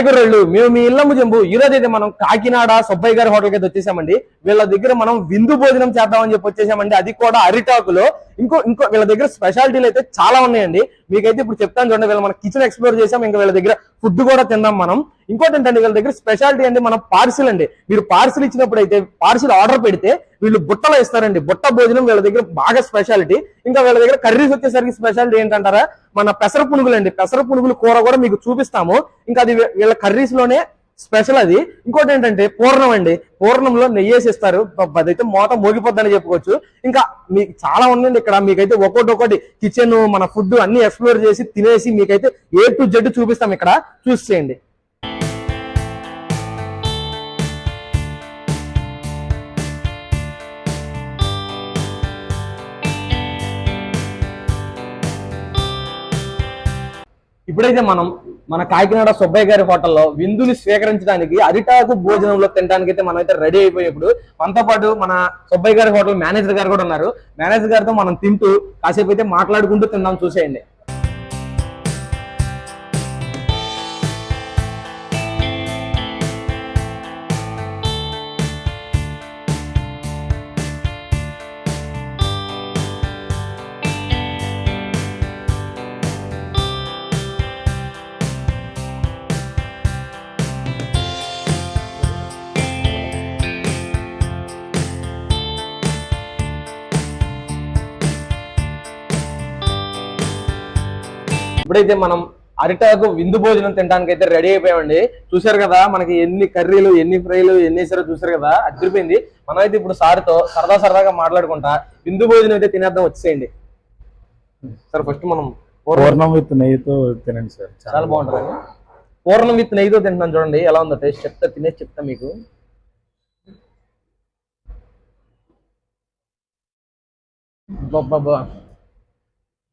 Hi మేము మీ ఇళ్ళము జంబు. ఈ రోజు అయితే మనం కాకినాడ సుబ్బయ్య గారి హోటల్ అయితే వచ్చేసామండి. వీళ్ళ దగ్గర మనం విందు భోజనం చేద్దామని చెప్పి వచ్చేసామండి. అది కూడా అరిటాకులో. ఇంకో ఇంకో వీళ్ళ దగ్గర స్పెషాలిటీలు అయితే చాలా ఉన్నాయండి. మీకైతే ఇప్పుడు చెప్తాను చూడండి వీళ్ళ మన కిచెన్ ఎక్స్ప్లోర్ చేసాం. ఇంకా వీళ్ళ దగ్గర ఫుడ్ కూడా తిందాం మనం. ఇంకోటి ఏంటంటే వీళ్ళ దగ్గర స్పెషాలిటీ అంటే మనం పార్సిల్ అండి. మీరు పార్సిల్ ఇచ్చినప్పుడు అయితే పార్సిల్ ఆర్డర్ పెడితే వీళ్ళు బుట్టలో ఇస్తారండి బుట్ట భోజనం వీళ్ళ దగ్గర బాగా స్పెషాలిటీ. ఇంకా వీళ్ళ దగ్గర కర్రీస్ వచ్చేసరికి స్పెషాలిటీ ఏంటంటారా? మన పెసర పునుగులు అండి పెసర పునుగులు కూర కూడా మీకు చూపిస్తాము. ఇంకా అది వీళ్ళ కర్రీస్లోనే స్పెషల్ అది. ఇంకోటి ఏంటంటే పూర్ణం అండి. పూర్ణంలో నెయ్యి వేసి ఇస్తారు అదైతే మోత మోగిపోద్దని చెప్పుకోవచ్చు. ఇంకా మీకు చాలా ఉందండి ఇక్కడ. మీకైతే ఒక్కొక్కటి ఒకటి కిచెన్ మన ఫుడ్ అన్ని ఎక్స్ప్లోర్ చేసి తినేసి మీకైతే ఏ టు జెడ్ చూపిస్తాం ఇక్కడ. చూసి ఇప్పుడైతే మనం మన కాకినాడ సుబ్బయ్య గారి హోటల్లో విందుని స్వీకరించడానికి అరిటాకు భోజనంలో తినడానికి అయితే మనం అయితే రెడీ అయిపోయినప్పుడు మనతో పాటు మన సుబ్బయ్య గారి హోటల్ మేనేజర్ గారు కూడా ఉన్నారు. మేనేజర్ గారితో మనం తింటూ కాసేపు అయితే మాట్లాడుకుంటూ తిందాం చూసేయండి. ఇప్పుడైతే మనం అరిటాకు విందు భోజనం తినడానికి అయితే రెడీ అయిపోయామండి. చూసారు కదా మనకి ఎన్ని కర్రీలు ఎన్ని ఫ్రైలు ఎన్ని వేసారో చూసారు కదా అదిరిపోయింది. మనం అయితే ఇప్పుడు సార్తో సరదా సరదాగా మాట్లాడుకుంటా విందు భోజనం అయితే తినేద్దాం వచ్చేయండి. సార్ ఫస్ట్ మనం పూర్ణం విత్ నెయ్యితో తినండి సార్. చాలా బాగుంటుంది. పూర్ణం విత్ నెయ్యితో తింటున్నాను చూడండి ఎలా ఉందో టేస్ట్ చెప్తా తినేసి చెప్తా మీకు.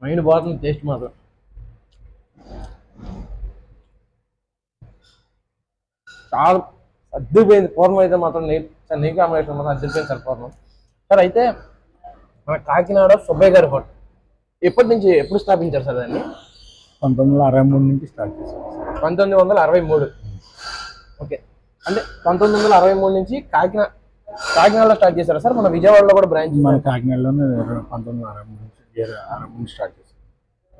మైండ్ బాగుంది టేస్ట్ మాత్రం. చాలా అద్దరిపోయింది పూర్ణం అయితే మాత్రం సార్ నెయ్యి కాంబినేషన్ మాత్రం అద్దరిపోయింది సార్ పూర్ణం. సార్ అయితే మన కాకినాడ సుబ్బయ్య గారి హోటల్. ఎప్పటి నుంచి ఎప్పుడు స్థాపించారు సార్ దాన్ని? పంతొమ్మిది వందల అరవై మూడు నుంచి స్టార్ట్ చేశాం సార్. పంతొమ్మిది వందల అరవై మూడు. ఓకే. అంటే పంతొమ్మిది వందల అరవై మూడు నుంచి కాకినాడ కాకినాడలో స్టార్ట్ చేశారా సార్? మన విజయవాడలో కూడా బ్రాంచ్ మన కాకినాడలోనే పంతొమ్మిది వందల అరవై మూడు నుంచి అరవై మూడు స్టార్ట్ చేశాం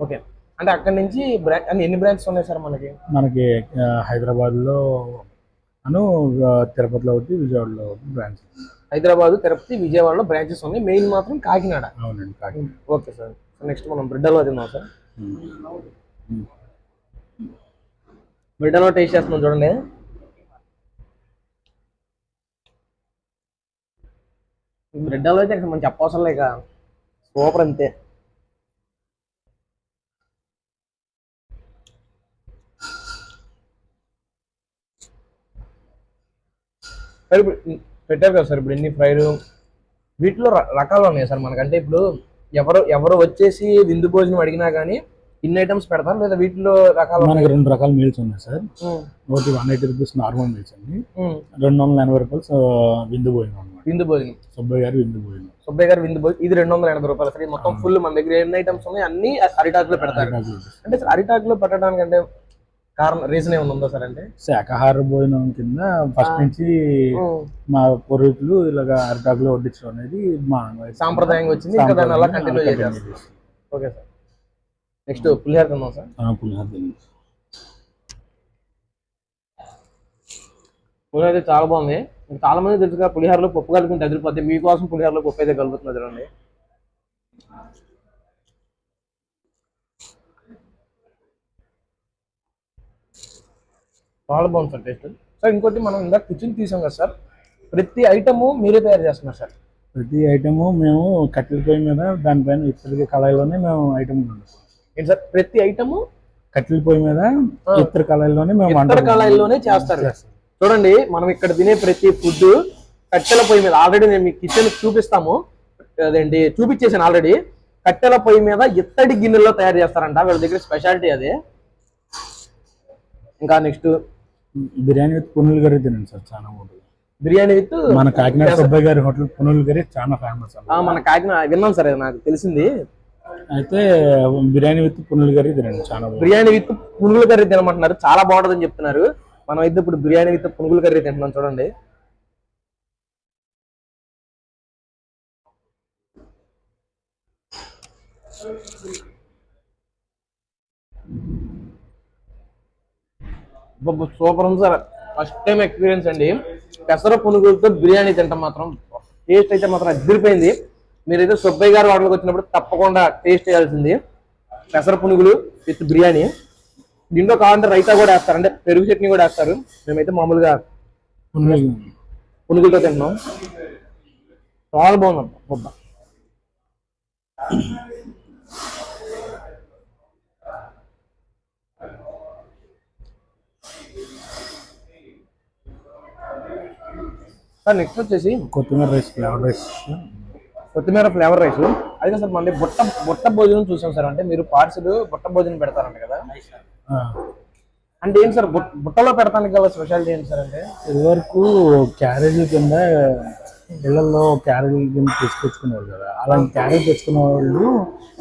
ఓకే. అంటే అక్కడ నుంచి బ్రా అంటే ఎన్ని బ్రాంచెస్ ఉన్నాయి సార్ మనకి? మనకి హైదరాబాద్లో అను తిరుపతిలో ఒకటి విజయవాడలో ఒకటి బ్రాంచ్ హైదరాబాద్ తిరుపతి విజయవాడలో బ్రాంచెస్ ఉన్నాయి. మెయిన్ మాత్రం కాకినాడ. అవునండి కాకినాడ. Okay sir. నెక్స్ట్ మనం బ్రెడ్డలో తిందాం సార్. బ్రెడ్డలో టేస్ట్ చేస్తున్నాం చూడండి. బ్రెడ్డలో అయితే మనం చెప్పవసరం లేక సూపర్ అంతే. సార్ ఇప్పుడు పెట్టారు కదా సార్ ఇప్పుడు ఎన్ని ఫ్రైలు. వీటిలో రకాలు ఉన్నాయి సార్ మనకంటే? ఇప్పుడు ఎవరు ఎవరు వచ్చేసి విందు భోజనం అడిగినా కానీ ఇన్ని ఐటమ్స్ పెడతారు? లేదా వీటిలో రకాలు మనకి రెండు రకాల మీల్స్ ఉన్నాయి సార్. ఒకటి one eighty rupees normal meals అండి. రెండు వందల ఎనభై రూపాయలు విందు భోజనం అనమాట విందు భోజనం. సుబ్బయ్య గారి విందు భోజనం. సుబ్బయ్య గారు విందు భోజనం. ఇది రెండు వందల ఎనభై రూపాయలు సార్. మొత్తం ఫుల్ మన దగ్గర ఎన్ని ఐటమ్స్ ఉన్నాయి అన్ని అరిటాకులో పెడతారు. అంటే సార్ అరిటాకులో పెట్టడానికి అంటే కారణం రీజన్ ఏమైనా ఉందా సార్ అంటే? శాకాహార భోజనం కింద ఫస్ట్ నుంచి మా పూర్వీకులు ఇలాగ అరిటాకులో వడ్డించడం అనేది మా సాంప్రదాయంగా వచ్చింది ఇంకా దాన్ని అలా continue okay sir. Next pulihora తిందాం సార్. పులిహోర. పులిహోర అయితే చాలా బాగుంది. చాలా మంది తెలుసుగా పులిహోరలో పప్పు కలుపుకుంటే అదిరిపోతే మీకోసం పులిహోరలో పప్పు అయితే కలుపుతున్నా చూడండి. చాలా బాగుంది సార్ టేస్ట్. సార్ ఇంకోటి మనం ఇందాక కిచెన్ తీసాం కదా సార్. ప్రతి ఐటము మీరే తయారు చేస్తున్నారు సార్. ప్రతి ఐటము మేము కట్టెల పొయ్యి మీద దానిపైన ఇప్పటికీ కళాయిలోనే మేము ఐటమ్ ఏంటి సార్? ప్రతి ఐటము కట్టెల పొయ్యి మీద ఇతర కళాయిలోనే మేము వంట ఇతర కళాయిల్లోనే చేస్తారు. చేస్తాం. చూడండి మనం ఇక్కడ తినే ప్రతి ఫుడ్ కట్టెల పొయ్యి మీద ఆల్రెడీ నేను మీకు కిచెన్ చూపిస్తాము. అదేంటి? చూపించేసాను ఆల్రెడీ కట్టెల పొయ్యి మీద ఇత్తడి గిన్నెల్లో తయారు చేస్తారంట. వీళ్ళ దగ్గర స్పెషాలిటీ అదే. ఇంకా నెక్స్ట్ బిర్యానీ విత్ పునులు కర్రీ తినండి సార్ చాలా బాగుంటుంది. బిర్యానీ విత్ మన కాకినాడ సుబ్బయ్య గారి హోటల్ పునులు కర్రీ చాలా ఫేమస్ మన కాకినాడ విన్నాం సార్ నాకు తెలిసింది. అయితే బిర్యానీ విత్ పునులు కర్రీ తినండి చాలా బాగుంటుంది. బిర్యానీ విత్ పునుగుల కర్రీ తినమంటున్నారు చాలా బాగుంటుందని చెప్తున్నారు. మనం అయితే ఇప్పుడు బిర్యానీ విత్ పునుగుల కర్రీ తింటున్నాం చూడండి. సూపర్ ఉంది సార్. ఫస్ట్ టైం ఎక్స్పీరియన్స్ అండి. పెసర పునుగులతో బిర్యానీ తింటాం మాత్రం. టేస్ట్ అయితే మాత్రం అదిరిపోయింది. మీరైతే సుబ్బయ్య గారు వాటర్కి వచ్చినప్పుడు తప్పకుండా టేస్ట్ చేయాల్సింది. పెసర పునుగులు విత్ బిర్యానీ. దీంట్లో కావాలంటే రైతా కూడా వేస్తారు. అంటే పెరుగు చట్నీ కూడా వేస్తారు. మేమైతే మామూలుగా పునుగులతో తింటున్నాం. చాలా బాగుంది బొబ్బ సార్ నెక్స్ట్ వచ్చేసి కొత్తిమీర రైస్ ఫ్లేవర్ రైస్. కొత్తిమీర ఫ్లేవర్ రైస్. అయితే సార్ మళ్ళీ బుట్ట బుట్ట భోజనం చూసాం సార్. అంటే మీరు పార్సల్ బుట్ట భోజనం పెడతారంట కదా. అంటే ఏంటి సార్ బుట్- బుట్టలో పెడతానికి గల స్పెషాలిటీ ఏంటి సార్ అంటే? ఇదివరకు క్యారేజీ కింద ఇళ్ళలో క్యారేజీ కింద తీసుకొచ్చుకునేవాళ్ళు కదా. అలాంటి క్యారేజ్ తెచ్చుకునే వాళ్ళు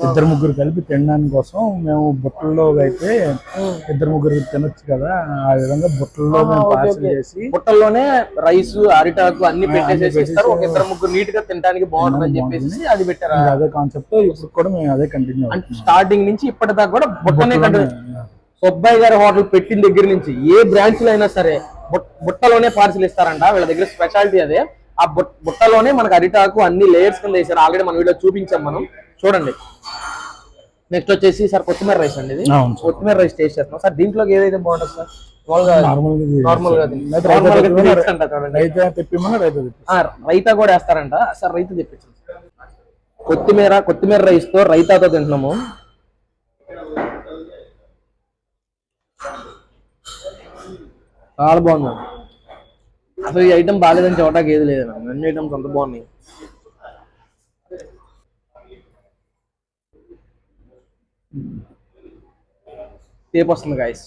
ఇద్దరు ముగ్గురు కలిపి తినడానికి కోసం మేము బుట్టల్లో అయితే ఇద్దరు ముగ్గురు తినొచ్చు కదా. ఆ విధంగా బుట్టల్లో మేము పార్సల్ చేసి బుట్టల్లోనే రైస్ అరిటాకు అన్ని పెట్టేసేసి పెట్టేసి ఇస్తారు. ఒక ఇద్దరు ముగ్గురు నీట్గా తినడానికి బాగుంటుంది అని చెప్పేసి అది పెట్టారా? అదే కాన్సెప్ట్ ఇప్పుడు కూడా మేము అదే కంటిన్యూ స్టార్టింగ్ నుంచి ఇప్పటిదాకా కూడా బుట్టనే కంటిన్యూ సుబ్బయ్య గారి హోటల్ పెట్టిన దగ్గర నుంచి ఏ బ్రాంచ్లో అయినా సరే బుట్- బుట్టలోనే పార్సిల్ ఇస్తారంట. వీళ్ళ దగ్గర స్పెషాలిటీ అదే. ఆ బుట్- బుట్టలోనే మనకు అరిటాకు అన్ని లేయర్స్ కింద వేసారు ఆల్రెడీ మన వీడియో చూపించాం మనం. చూడండి. నెక్స్ట్ వచ్చేసి సార్ కొత్తిమీర రైస్ అండి ఇది. కొత్తిమీర రైస్ టేస్ట్ చేస్తున్నాం. సార్ దీంట్లోకి ఏదైతే బాగుంటుంది సార్? రైతా కూడా వేస్తారంట. సార్ రైతా తెప్పించండి. కొత్తిమీర కొత్తిమీర రైస్తో రైతాతో తింటున్నాము. చాలా బాగుంది. అసలు ఈ ఐటమ్ బాగాలేదని చూడటానికి ఏది లేదు అన్ని ఐటమ్స్ అంత బాగున్నాయి. టేప్ వస్తుంది గాయస్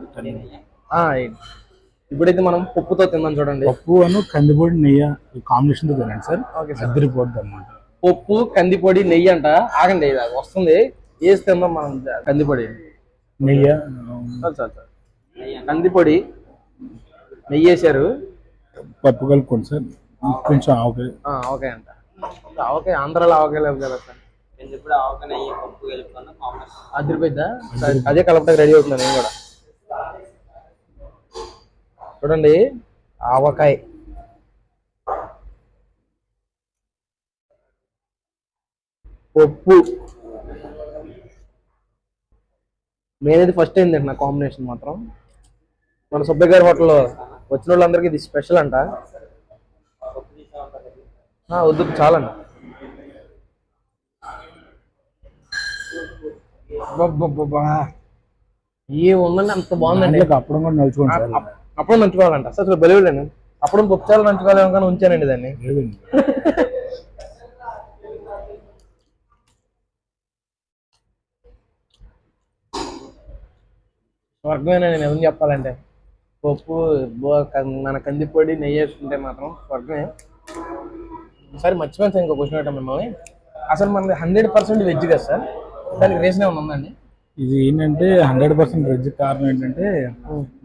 పెట్టండి. ఆ, ఏంటి. ఇప్పుడైతే మనం పప్పుతో తిందాం చూడండి. పప్పు అను కందిపొడి నెయ్యి కాంబినేషన్తో తినండి సార్. Okay sir. అద్దరిపోద్ది అనమాట పప్పు కందిపొడి నెయ్యి అంట. ఆగండి ఇది వస్తుంది. వేసి తిందాం మనం? కందిపొడి నెయ్యి? చాలు చాలు చాలు. కందిపొడి నెయ్యి వేసారు పప్పు కలుపుకోండి సార్. కొంచెం ఆవకాయ. ఆ, ఓకే అంట. ఓకే ఆంధ్రాలో ఆవకాయ లేవు కదా సార్. ఎందుకు ఆవక నెయ్యి పప్పు కలుపుకున్న కాంబినేషన్ సరే, అదే కలపడానికి రెడీ అవుతున్నాను నేను కూడా. చూడండి ఆవకాయ. పప్పు. నేనైతే ఫస్ట్ టైం తింటున్నా కాంబినేషన్ మాత్రం. మన సుబ్బయ్య గారి హోటల్లో వచ్చిన వాళ్ళందరికీ ఇది స్పెషల్ అంట. వద్దు అబ్బబ్బబ్బబ్బా. ఏ ఉందండి అంత బాగుందండి. అప్పడం కూడా అప్- అప్పుడు నంచుకోవాలంట అసలు బలివుడండి అప్పుడు పప్పుచారు నంచుకోవాలి కానీ ఉంచానండి దాన్ని. స్వర్గమేనా నేను ఏమని చెప్పాలంటే పప్పు మన కందిపొడి నెయ్యి వేసుకుంటే మాత్రం స్వర్గమే. ఒకసారి మర్చిపోయాను సార్ ఇంకో క్వశ్చన్ అడగటం మిమ్మల్ని. అసలు మనది హండ్రెడ్ పర్సెంట్ వెజ్ కదా సార్? దానికి రీజన్ ఏమైనా ఉందండి ఇది ఏంటంటే హండ్రెడ్ పర్సెంట్ వెజ్ కారణం ఏంటంటే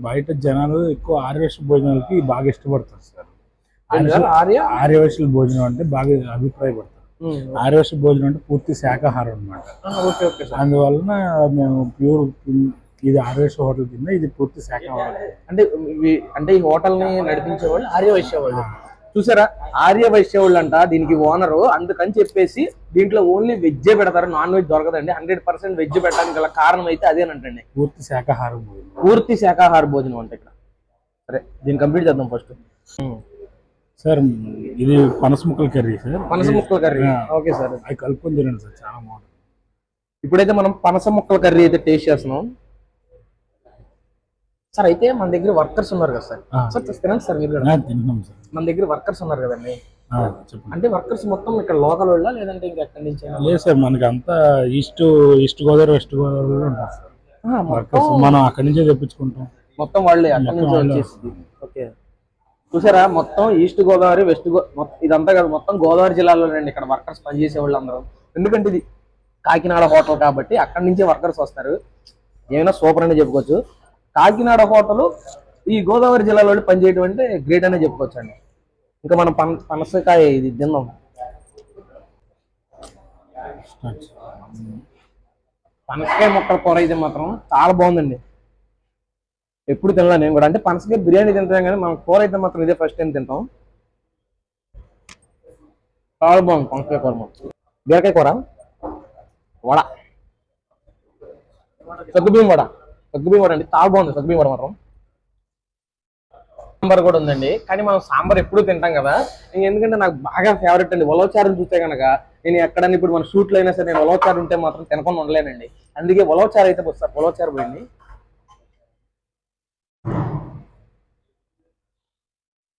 బయట జనాలు ఎక్కువ ఆర్యవేశ భోజనాలకి బాగా ఇష్టపడతారు సార్. ఆర్య? ఆర్యవేశ భోజనం అంటే బాగా అభిప్రాయపడతారు. ఆర్యవేశ భోజనం అంటే పూర్తి శాకాహారం అన్నమాట. ఆ, ఓకే ఓకే సార్. అందువలన మేము ప్యూర్ ఇది ఆర్యవేశ హోటల్ కింద ఇది పూర్తి శాకాహారం అంటే అంటే ఈ హోటల్ని నడిపించే వాళ్ళు ఆర్య వైశ్య వాళ్ళు చూసారా? ఆర్య వైశ్య వాళ్ళు అంట దీనికి ఓనరు. అందుకని చెప్పేసి దీంట్లో ఓన్లీ వెజ్జే పెడతారు. నాన్ వెజ్ దొరకదండి. హండ్రెడ్ పర్సెంట్ వెజ్ పెట్టడానికి గల కారణం అయితే అదేనంటండి. పూర్తి శాకాహారం భోజనం. పూర్తి శాకాహార భోజనం అంటే ఇక్కడ. సరే దీన్ని కంప్లీట్ చేద్దాం ఫస్ట్. సార్ ఇది పనస ముక్కల కర్రీ సార్. పనస ముక్కల కర్రీ. Okay sir. అవి కలుపుకొని తినండి సార్. చాలా బాగుంటుంది. ఇప్పుడైతే మనం పనస ముక్కల కర్రీ అయితే టేస్ట్ చేస్తున్నాం. సార్ అయితే మన దగ్గర వర్కర్స్ ఉన్నారు కదా సార్. సార్ తినండి సార్ మీరు తింటున్నాం సార్. మన దగ్గర వర్కర్స్ ఉన్నారు కదండి. అంటే వర్కర్స్ మొత్తం ఇక్కడ లోకల్ వాళ్ళ లేదంటే ఇంకా ఎక్కడి నుంచి? లేదు సార్ మనకి అంతా ఈస్ట్ ఈస్ట్ గోదావరి వెస్ట్ గోదావరిలో ఉంటారు సార్. వర్కర్స్ మనం అక్కడి నుంచే తెప్పించుకుంటాం. మొత్తం వాళ్ళే అక్కడి నుంచి. వచ్చేసి ఓకే. చూసారా మొత్తం ఈస్ట్ గోదావరి వెస్ట్ గో ఇదంతా కాదు మొత్తం గోదావరి జిల్లాలో రండి ఇక్కడ వర్కర్స్ పనిచేసే వాళ్ళు అందరూ. ఎందుకంటే ఇది కాకినాడ హోటల్ కాబట్టి అక్కడి నుంచే వర్కర్స్ వస్తారు. ఏమైనా సూపర్ అనే చెప్పుకోవచ్చు. కాకినాడ హోటల్ ఈ గోదావరి జిల్లాలో పనిచేయటువంటి గ్రేట్ అనే చెప్పుకోవచ్చు అండి ఇంకా మనం పన పనసకాయ ఇది తిన్నాం. పనసకాయ మొక్కల కూర అయితే మాత్రం చాలా బాగుందండి. ఎప్పుడు తినలే నేను కూడా. అంటే పనసకాయ బిర్యానీ తింటాం కానీ మనం కూర అయితే మాత్రం ఇదే ఫస్ట్ టైం తింటాం. చాలా బాగుంది పనసకాయ కూర మాత్రం. బీరకాయ కూర? వడ. సగ్గుబియ్యం వడ. సగ్గుబియ్యం వడ అండి చాలా బాగుంది సగ్గుబియ్యం మాత్రం సాంబార్ కూడా ఉందండి. కానీ మనం సాంబార్ ఎప్పుడు తింటాం కదా. ఎందుకంటే నాకు బాగా ఫేవరెట్ అండి. ఉలవచారం చూస్తే కనుక నేను ఎక్కడన్నా ఇప్పుడు మన షూట్లో అయినా సరే నేను ఉలవచారు ఉంటే మాత్రం తినకుండా ఉండలేనండి. అందుకే ఉలవచారు అయితే వస్తారు ఉలవచారు పోయింది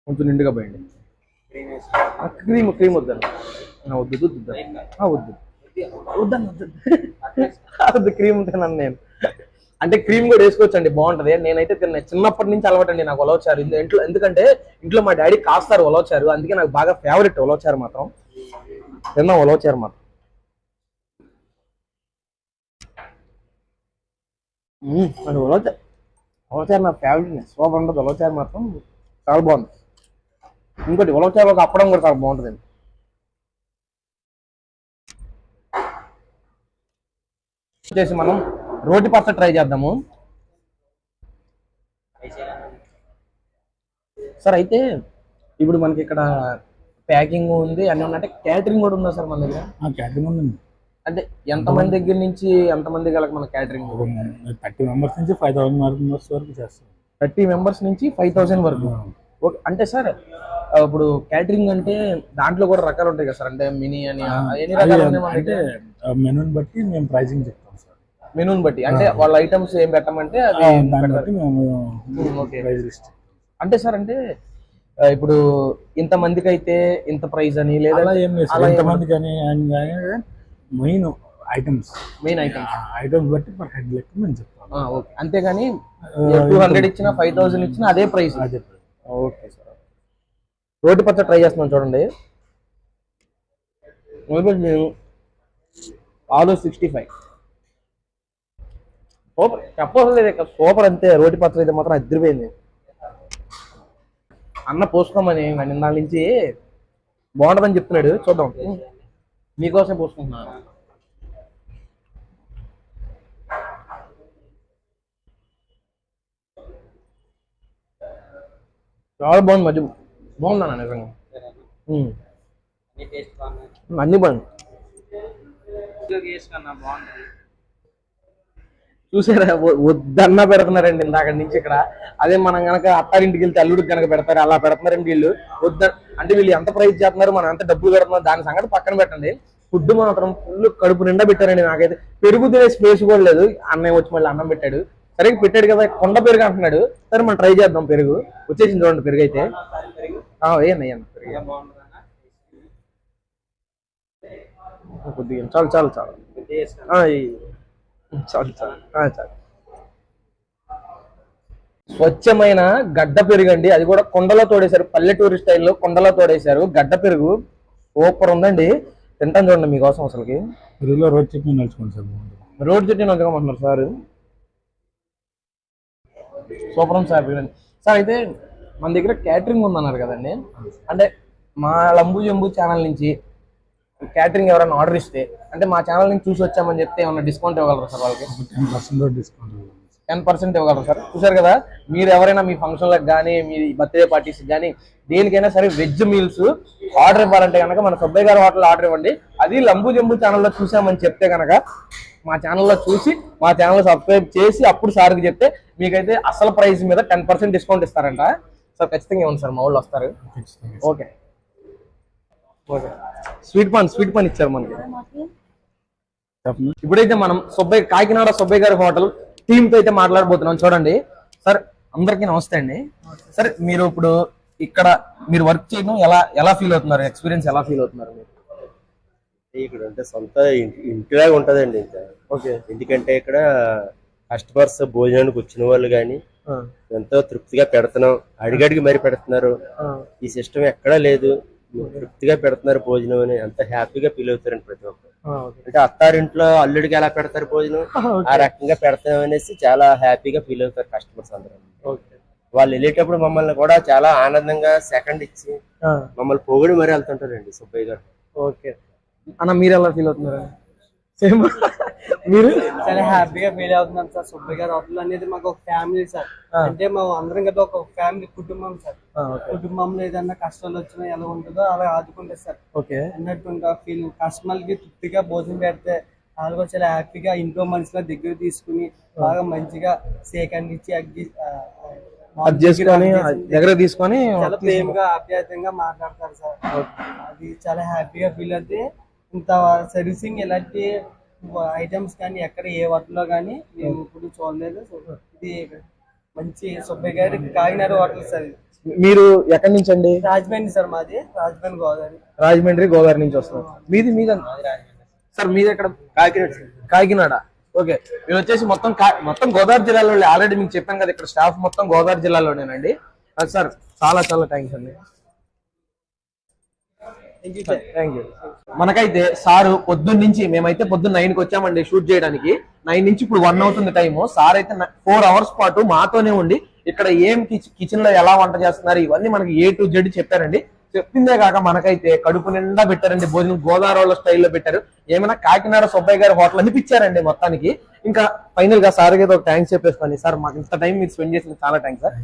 కొంచెం నిండుగా పోయండి. క్రీమ్ క్రీమ్ వద్దండి. వద్దు వద్దు వద్దు. వద్దు. వద్దు క్రీమ్ తిన్నాను నేను. అంటే క్రీమ్ కూడా వేసుకోవచ్చు అండి బాగుంటది. నేనైతే తిన్నా చిన్నప్పటి నుంచి అలవాటు అండి నాకు ఉలవచారు ఇంట్లో ఎందుకంటే ఇంట్లో మా డాడీ కాస్తారు ఉలవచారు అందుకే నాకు బాగా ఫేవరెట్ ఉలవచారు మాత్రం. తిన్నాం ఉలవచారు మాత్రం. అది ఉలవచారు ఉలవచారు నా ఫేవరెట్ సూపర్ ఉంటుంది ఉలవచారు మాత్రం. చాలా బాగుంది. ఇంకోటి ఉలవచారు ఒక అప్పడం కూడా చాలా బాగుంటుంది వచ్చేసి మనం రోటి పచ్చడి ట్రై చేద్దాము. సార్ అయితే ఇప్పుడు మనకి ఇక్కడ ప్యాకింగ్ ఉంది అన్ని ఉన్నాయి. అంటే క్యాటరింగ్ కూడా ఉందా సార్ మన దగ్గర? క్యాటరింగ్ ఉందండి అంటే ఎంతమంది దగ్గర నుంచి ఎంతమంది గల మన క్యాటరింగ్ థర్టీ మెంబర్స్ నుంచి ఫైవ్ థౌసండ్ మెంబర్స్ వరకు చేస్తాం. థర్టీ మెంబర్స్ నుంచి ఫైవ్ థౌసండ్ వరకు? ఓకే. అంటే సార్ ఇప్పుడు క్యాటరింగ్ అంటే దాంట్లో కూడా రకాలు ఉంటాయి కదా సార్. అంటే మినీ అని ఎన్ని రకాలు అంటే మెనూని బట్టి మేము ప్రైజింగ్ చెప్తాం. మెనూని బట్టి. అంటే వాళ్ళ ఐటమ్స్ ఏం పెట్టమంటే అది ఆ, దాన్ని పెడతారు. బట్టి మేము ఓకే. ప్రైజ్ లిస్ట్ అంటే సార్ అంటే ఆ, ఇప్పుడు ఇంత మందికి అయితే ఇంత ప్రైజ్ అని లేదా అలా ఏం లేదు సార్. ఎంతమంది కానీ main items main item items బట్టి పర్ హెడ్ లెక్క మేము చెప్తాం. ఓకే. అంతేగాని టూ హండ్రెడ్ ఇచ్చినా ఫైవ్ థౌసండ్ ఇచ్చినా అదే ప్రైస్ అదే ఓకే సార్ రోటి పచ్చడి ట్రై చేస్తున్నాం చూడండి. ఆలు సిక్స్టీ ఫైవ్ సూపర్. చెప్పవసరం లేదు ఇక సూపర్ అంతే. రోటి పచ్చడి అయితే మాత్రం అదిరిపోయింది అన్న పోసుకోమని నిన్న నుంచి బాగుంటుందని చెప్తున్నాడు. చూద్దాం. మీకోసం పోసుకుంటున్నాను. చాలా బాగుంది మధ్య బాగుందన్న నిజంగా. అన్ని బాగుంది చూసారా? వ- వద్దన్న పెడుతున్నారండి ఇందాక నుంచి ఇక్కడ. అదే మనం గనక అత్తారింటికి వెళ్తే అల్లుడికి కనుక పెడతారు అలా పెడుతున్నారండి వీళ్ళు. వద్ద అంటే వీళ్ళు ఎంత ప్రైస్ చేస్తున్నారు మనం ఎంత డబ్బులు పెడుతున్నారు దాని సంగతి పక్కన పెట్టండి. ఫుడ్ మాత్రం ఫుల్ కడుపు నిండా పెట్టారండి నాకైతే. పెరుగు తినే స్పేస్ కూడా లేదు. అన్నయ్య వచ్చి మళ్ళీ అన్నం పెట్టాడు. సరే పెట్టాడు కదా కొండ పెరుగు అంటున్నాడు. సరే మనం ట్రై చేద్దాం పెరుగు. వచ్చేసింది చూడండి పెరుగు అయితే. ఆ, పెరుగు. కొద్దిగా చాలు చాలు చాలు గుడ్డి వేసుకున్నా ఆ, ఈ- చాలు చాలు. చాలు స్వచ్ఛమైన గడ్డ పెరుగు అండి. అది కూడా కొండలో తోడేశారు. పల్లెటూరి స్టైల్లో కొండలో తోడేశారు. గడ్డ పెరుగు సూపర్ ఉందండి. తింటాను చూడండి మీకోసం అసలుకి. రోజు చెప్పి నడుచుకోండి సార్ రోడ్ చెట్టు నచ్చమంటున్నారు సార్. సూపర్ ఉంది సార్ బిర్యానీ. సార్ అయితే మన దగ్గర క్యాటరింగ్ ఉందన్నారు కదండి. అంటే మా లంబు జంబు ఛానల్ నుంచి క్యాటరింగ్ ఎవరైనా ఆర్డర్ ఇస్తే అంటే మా ఛానల్ నుంచి చూసి వచ్చామని చెప్తే ఏమైనా డిస్కౌంట్ ఇవ్వగలరా సార్ వాళ్ళకి? Ten percent discount ten percent ఇవ్వగలరు సార్? చూసారు కదా మీరు ఎవరైనా మీ ఫంక్షన్లకు కానీ మీ బర్త్డే పార్టీస్ కానీ దేనికైనా సరే వెజ్ మీల్స్ ఆర్డర్ ఇవ్వాలంటే కనుక మన సుబ్బయ్య గారి హోటల్ ఆర్డర్ ఇవ్వండి. అది లంబు జంబు ఛానల్లో చూసామని చెప్తే కనుక మా ఛానల్లో చూసి మా ఛానల్ సబ్స్క్రైబ్ చేసి అప్పుడు సార్కి చెప్తే మీకైతే అసలు ప్రైస్ మీద టెన్ పర్సెంట్ డిస్కౌంట్ ఇస్తారంట. సార్ ఖచ్చితంగా ఇవ్వండి సార్ మా వాళ్ళు వస్తారు. Okay okay. Sweet paan sweet paan ఇచ్చారు మనకి. ఇప్పుడైతే మనం సుబ్బయ్య కాకినాడ సుబ్బయ్య గారి హోటల్ టీమ్తో అయితే మాట్లాడబోతున్నాం. చూడండి. సార్ అందరికీ నమస్తే అండి. సార్ మీరు ఇప్పుడు ఇక్కడ మీరు వర్క్ చేయడం ఎలా ఎలా ఫీల్ అవుతున్నారు? ఎక్స్పీరియన్స్ ఎలా ఫీల్ అవుతున్నారు మీరు? ఇక్కడ అంటే సొంత ఇంటి- ఇంటిలాగా ఉంటదండి ఇంకా. ఓకే. ఎందుకంటే ఇక్కడ కస్టమర్స్ భోజనానికి వచ్చిన వాళ్ళు కానీ ఎంతో తృప్తిగా పెడుతున్నాం. అడిగడిగి మరి పెడుతున్నారు. ఈ సిస్టమ్ ఎక్కడా లేదు. తృప్తిగా పెడుతున్నారు భోజనం అని. ఎంత హ్యాపీగా ఫీల్ అవుతారండి ప్రతి ఒక్కరు. అంటే అత్తారింట్లో అల్లుడికి ఎలా పెడతారు భోజనం? ఆ రకంగా పెడతాం అనేసి చాలా హ్యాపీగా ఫీల్ అవుతారు కస్టమర్స్ అందరూ. వాళ్ళు వెళ్ళేటప్పుడు మమ్మల్ని కూడా చాలా ఆనందంగా సెకండ్ ఇచ్చి మమ్మల్ని పొగిడి మరీ వెళ్తుంటారండి సుబ్బయ్య గారు. ఓకే. అన్న మీరు ఎలా ఫీల్ అవుతున్నారు? సేమ్ మీరు? చాలా హ్యాపీగా ఫీల్ అవుతున్నాం సార్ గారి హోటల్ అనేది మాకు ఒక ఫ్యామిలీ సార్. అంటే మేము అందరం కదా ఒక ఫ్యామిలీ కుటుంబం సార్. కుటుంబంలో ఏదన్నా కష్టాలు వచ్చినా ఎలా ఉంటుందో అలా ఆదుకుంటే సార్. ఓకే. అన్నట్టు ఇంకా ఫీల్ కస్టమర్కి తృప్తిగా భోజనం పెడితే వాళ్ళు కూడా చాలా హ్యాపీగా ఇంట్లో మనుషుల దగ్గర తీసుకుని బాగా మంచిగా సేకండ్ ఇచ్చి అగ్గి చేసుకొని దగ్గర తీసుకొని చాలా ప్రేమగా ఆప్యాయతంగా మాట్లాడతారు సార్. అది చాలా హ్యాపీగా ఫీల్ అయితే ఇంత సర్వీసింగ్ ఎలాంటి ఐటమ్స్ కానీ ఎక్కడ ఏ హోటల్లో కానీ మేము ఇప్పుడు చూడలేదు. ఇది మంచి సుబ్బయ్య గారి కాకినాడ హోటల్ సార్ ఇది. మీరు ఎక్కడి నుంచి అండి? రాజమండ్రి సార్ మాది. రాజమండ్రి గోదావరి. రాజమండ్రి గోదావరి నుంచి వస్తున్నారు. మీది మీది సార్ మీది ఎక్కడ? కాకినాడ. కాకినాడ. ఓకే. మీరు వచ్చేసి మొత్తం మొత్తం గోదావరి జిల్లాలో ఆల్రెడీ మీకు చెప్పాను కదా ఇక్కడ స్టాఫ్ మొత్తం గోదావరి జిల్లాలోనేనండి. సార్ చాలా చాలా థ్యాంక్స్ అండి. థ్యాంక్ యూ మనకైతే సారు పొద్దున్న నుంచి మేమైతే పొద్దున్న నైన్కి వచ్చామండి షూట్ చేయడానికి. నైన్ నుంచి ఇప్పుడు వన్ అవుతుంది టైము సార్ అయితే ఫోర్ అవర్స్ పాటు మాతోనే ఉండి ఇక్కడ ఏం కిచెన్లో ఎలా వంట చేస్తున్నారు ఇవన్నీ మనకి ఏ టు జెడ్ చెప్పారండి. చెప్పిందే కాక మనకైతే కడుపు నిండా పెట్టారండి. భోజనం గోదావరిలో స్టైల్లో పెట్టారు. ఏమైనా కాకినాడ సుబ్బయ్య గారి హోటల్ అనిపించారండి మొత్తానికి. ఇంకా ఫైనల్గా సార్ గారు ఒక థ్యాంక్స్ చెప్పేసుకొని సార్ మాకు ఇంత టైం మీరు స్పెండ్ చేసిన చాలా థ్యాంక్స్ సార్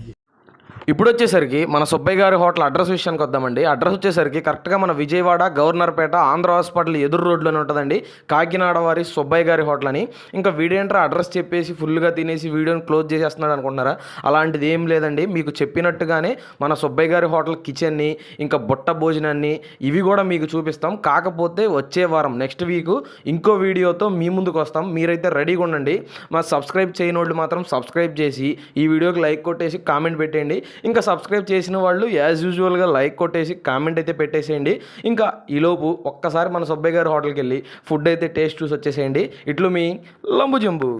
ఇప్పుడు వచ్చేసరికి మన సుబ్బయ్య గారి హోటల్ అడ్రస్ విషయానికి వద్దామండి. అడ్రస్ వచ్చేసరికి కరెక్ట్గా మన విజయవాడ గవర్నర్పేట ఆంధ్ర హాస్పిటల్ ఎదురు రోడ్లోనే ఉంటుందండి. కాకినాడ వారి సుబ్బయ్య గారి హోటల్ అని. ఇంకా వీడేంట్రా అడ్రస్ చెప్పేసి ఫుల్గా తినేసి వీడియోని క్లోజ్ చేసేస్తున్నాడు అనుకుంటున్నారా? అలాంటిది ఏం లేదండి. మీకు చెప్పినట్టుగానే మన సుబ్బయ్య గారి హోటల్ కిచెన్ని ఇంకా బుట్ట భోజనాన్ని ఇవి కూడా మీకు చూపిస్తాం. కాకపోతే వచ్చే వారం నెక్స్ట్ వీక్ ఇంకో వీడియోతో మీ ముందుకు వస్తాం. మీరైతే రెడీగా ఉండండి. మా సబ్స్క్రైబ్ చేయని వాళ్ళు మాత్రం సబ్స్క్రైబ్ చేసి ఈ వీడియోకి లైక్ కొట్టేసి కామెంట్ పెట్టేయండి. ఇంకా సబ్స్క్రైబ్ చేసిన వాళ్ళు యాజ్ యూజువల్గా లైక్ కొట్టేసి కామెంట్ అయితే పెట్టేసేయండి. ఇంకా ఈలోపు ఒక్కసారి మన సుబ్బయ్య గారి హోటల్కి వెళ్ళి ఫుడ్ అయితే టేస్ట్ చూసి వచ్చేసేయండి. ఇట్లు మీ లంబు జంబు